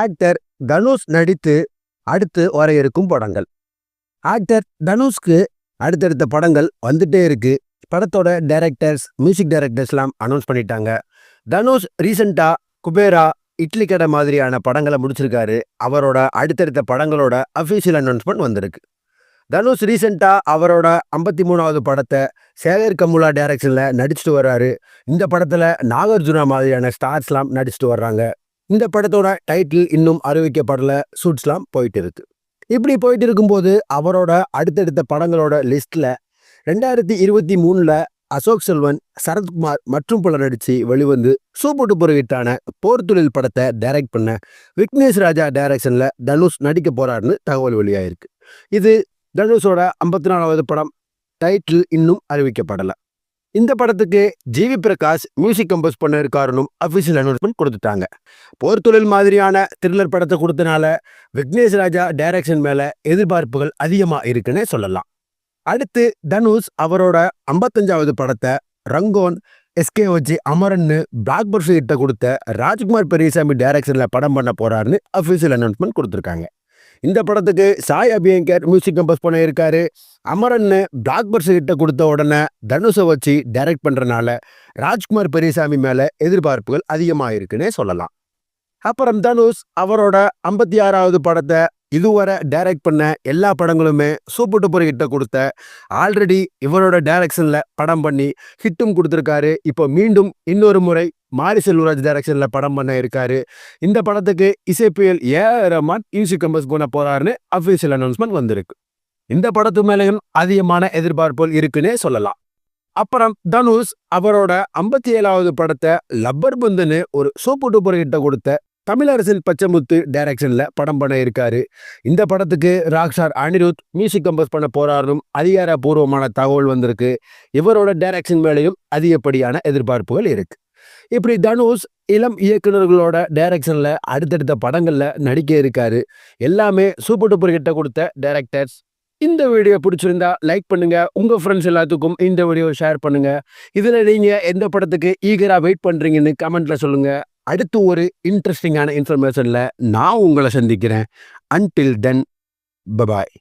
Actor Dhanush நடித்து அடுத்து வர இருக்கும் படங்கள். ஆக்டர் தனுஷ்க்கு அடுத்தடுத்த படங்கள் வந்துட்டே இருக்கு. படத்தோட டைரக்டர்ஸ் மியூசிக் டைரக்டர்ஸ்லாம் அனௌன்ஸ் பண்ணிட்டாங்க. தனுஷ் ரீசெண்டாக குபேரா இட்லி கடை மாதிரியான படங்களை முடிச்சிருக்காரு. அவரோட அடுத்தடுத்த படங்களோட அஃபீஷியல் அனௌன்ஸ்மெண்ட் வந்திருக்கு. தனுஷ் ரீசெண்டாக அவரோட ஐம்பத்தி மூணாவது படத்தை சேகர் கமுலா டைரக்ஷனில் நடிச்சுட்டு வர்றாரு இந்த படத்தில் நாகார்ஜுனா மாதிரியான ஸ்டார்ஸ்லாம் நடிச்சுட்டு வர்றாங்க. இந்த படத்தோட டைட்டில் இன்னும் அறிவிக்கப்படல. ஷூட்ஸ்லாம் போயிட்டு இருக்கு இப்படி போயிட்டு இருக்கும்போது அவரோட அடுத்தடுத்த படங்களோட லிஸ்ட்ல ரெண்டாயிரத்தி இருபத்தி மூணுல அசோக் செல்வன் சரத்குமார் மற்றும் பலர் நடிச்சு வெளிவந்து சூப்பட்டு புறவிட்டான போர் தொழில் படத்தை டைரக்ட் பண்ண விக்னேஷ் ராஜா டைரக்ஷன்ல தனுஷ் நடிக்க போறாருன்னு தகவல் வெளியாயிருக்கு. இது தனுஷோட ஐம்பத்தி நாலாவது படம். டைட்டில் இன்னும் அறிவிக்கப்படலை. இந்த படத்துக்கு ஜிவி பிரகாஷ் மியூசிக் கம்போஸ் பண்ண இருக்காருன்னு அஃபிஷியல் அனௌன்ஸ்மெண்ட் கொடுத்துட்டாங்க. போர் தொழில் மாதிரியான த்ரில்லர் படத்தை கொடுத்தனால விக்னேஷ் ராஜா டைரக்ஷன் மேலே எதிர்பார்ப்புகள் அதிகமாக இருக்குன்னே சொல்லலாம். அடுத்து தனுஷ் அவரோட ஐம்பத்தஞ்சாவது படத்தை ரங்கோன் எஸ்கே வச்சு அமரன்னு பிளாக் பர்ஸ் கிட்ட கொடுத்த ராஜ்குமார் பெரியசாமி டைரக்ஷனில் படம் பண்ண போறாருன்னு அஃபிஷியல் அனௌன்ஸ்மெண்ட் கொடுத்துருக்காங்க. இந்த படத்துக்கு சாய் அபியங்கர் மியூசிக் கம்போஸ் பண்ண இருக்காரு அமரன்னு பிளாக் கிட்ட கொடுத்த உடனே தனுஷை வச்சு டைரக்ட் பண்ணுறனால ராஜ்குமார் பெரியசாமி மேலே எதிர்பார்ப்புகள் அதிகமாக இருக்குன்னே சொல்லலாம். அப்புறம் தனுஷ் அவரோட ஐம்பத்தி ஆறாவது படத்தை இதுவரை டைரக்ட் பண்ண எல்லா படங்களுமே சூப்பர் டூப்பர் ஹிட்டை கொடுத்த ஆல்ரெடி இவரோட டைரக்ஷனில் படம் பண்ணி ஹிட்டும் கொடுத்துருக்காரு. இப்போ மீண்டும் இன்னொரு முறை மாரி செல்வராஜ் டைரக்ஷனில் படம் பண்ண இருக்காரு. இந்த படத்துக்கு இசைப்பியல் ஏ ரமான் மியூசிக் கம்பஸ் பண்ண போறாருன்னு அஃபீஷியல் அனௌன்ஸ்மெண்ட் வந்திருக்கு. இந்த படத்து மேலேயும் அதிகமான எதிர்பார்ப்புகள் இருக்குன்னே சொல்லலாம். அப்புறம் தனுஷ் அவரோட ஐம்பத்தி ஏழாவது படத்தை லப்பர் பந்துன்னு ஒரு சூப்பர் டூப்பர் ஹிட்டை கொடுத்த தமிழரசில் பச்சைமுத்து டைரக்ஷனில் படம் பண்ண இருக்காரு. இந்த படத்துக்கு ராக்ஷார் அனிருத் மியூசிக் கம்போஸ் பண்ண போறாரும் அதிகாரப்பூர்வமான தகவல் வந்திருக்கு. இவரோட டைரக்ஷன் மேலேயும் அதிகப்படியான எதிர்பார்ப்புகள் இருக்கு. இப்படி தனுஷ் இளம் இயக்குனர்களோட டைரக்ஷனில் அடுத்தடுத்த படங்களில் நடிக்க இருக்காரு. எல்லாமே சூப்பர் டூப்பர் கிட்ட கொடுத்த டைரக்டர்ஸ் இந்த வீடியோ பிடிச்சிருந்தா லைக் பண்ணுங்க. உங்க ஃப்ரெண்ட்ஸ் எல்லாத்துக்கும் இந்த வீடியோ ஷேர் பண்ணுங்க. இதுல நீங்க எந்த படத்துக்கு ஈகரா வெயிட் பண்றீங்கன்னு கமெண்ட்ல சொல்லுங்க. அடுத்து ஒரு இன்ட்ரெஸ்டிங்கான இன்ஃபர்மேஷனில் நான் உங்களை சந்திக்கிறேன். Until then bye bye